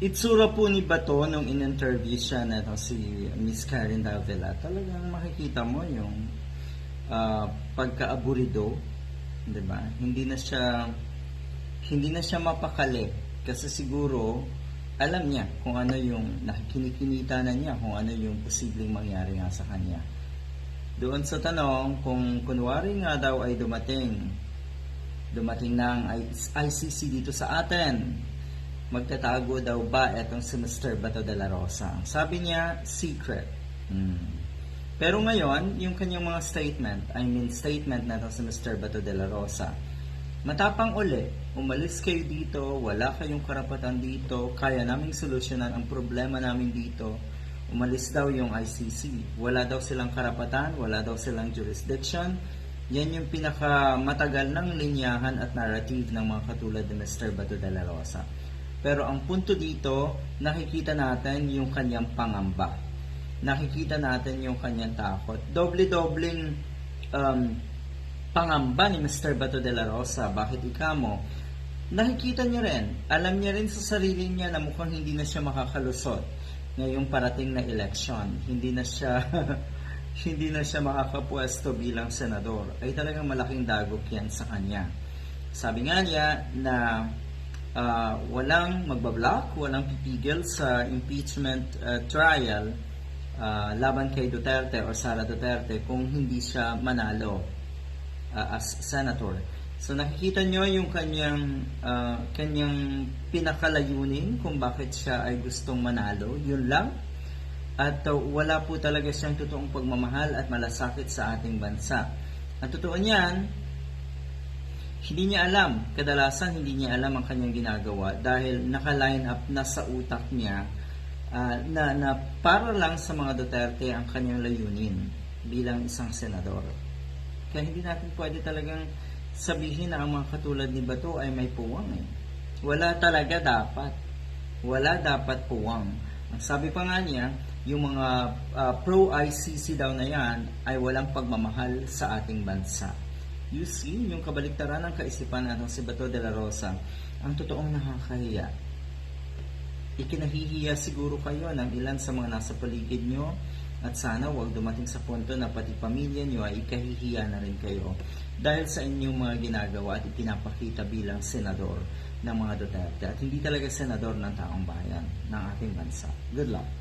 Itsura po ni Bato nung in-interview siya na to si Miss Karen Davila, talagang makikita mo yung ah, pagka-aburido, 'di ba? Hindi na siya hindi na siya mapakali kasi siguro alam niya kung ano yung nakikinikinita na niya kung ano yung posibleng mangyari nga sa kanya. Doon sa tanong kung kunwari nga daw ay dumating dumating ang ICC dito sa atin magtatago daw ba etong si Mr. Bato de la Rosa? Sabi niya, secret. Hmm. Pero ngayon, yung kanyang mga statement, I mean statement na to si Mr. Bato de la Rosa, matapang uli, umalis kayo dito, wala kayong karapatan dito, kaya naming solusyonan ang problema namin dito, umalis daw yung ICC. Wala daw silang karapatan, wala daw silang jurisdiction. Yan yung pinakamatagal ng linyahan at narrative ng mga katulad ni Mr. Bato de la Rosa. Pero ang punto dito, nakikita natin yung kanyang pangamba. Nakikita natin yung kanyang takot. Doble-dobleng um, pangamba ni Mr. Bato de la Rosa. Bakit ikamo? Nakikita niya rin, alam niya rin sa sarili niya na mukhang hindi na siya makakalusot ngayong parating na election. Hindi na siya hindi na siya makakapwesto bilang senador. Ay talagang malaking dagok yan sa kanya. Sabi nga niya na ah, walang magbablock, walang pipigil sa impeachment ah, trial ah, laban kay Duterte o Sara Duterte kung hindi siya manalo ah, as senator. So nakikita nyo yung kanyang ah, kanyang pinakalayunin kung bakit siya ay gustong manalo. Yun lang. At uh, wala po talaga siyang totoong pagmamahal at malasakit sa ating bansa. Ang totoo niyan, hindi niya alam. Kadalasan hindi niya alam ang kanyang ginagawa dahil naka-line up na sa utak niya ah, na, na para lang sa mga Duterte ang kanyang layunin bilang isang senador. Kaya hindi natin pwede talagang sabihin na ang mga katulad ni Bato ay may puwang eh. Wala talaga dapat. Wala dapat puwang. Ang sabi pa nga niya, yung mga ah, pro-ICC daw na yan ay walang pagmamahal sa ating bansa. You see, yung kabaliktaran ng kaisipan natin si Bato de la Rosa, ang totoong nakakahiya. Ikinahihiya siguro kayo ng ilan sa mga nasa paligid nyo at sana huwag dumating sa punto na pati pamilya nyo ay ikahihiya na rin kayo dahil sa inyong mga ginagawa at ipinapakita bilang senador ng mga Duterte at hindi talaga senador ng taong bayan ng ating bansa. Good luck!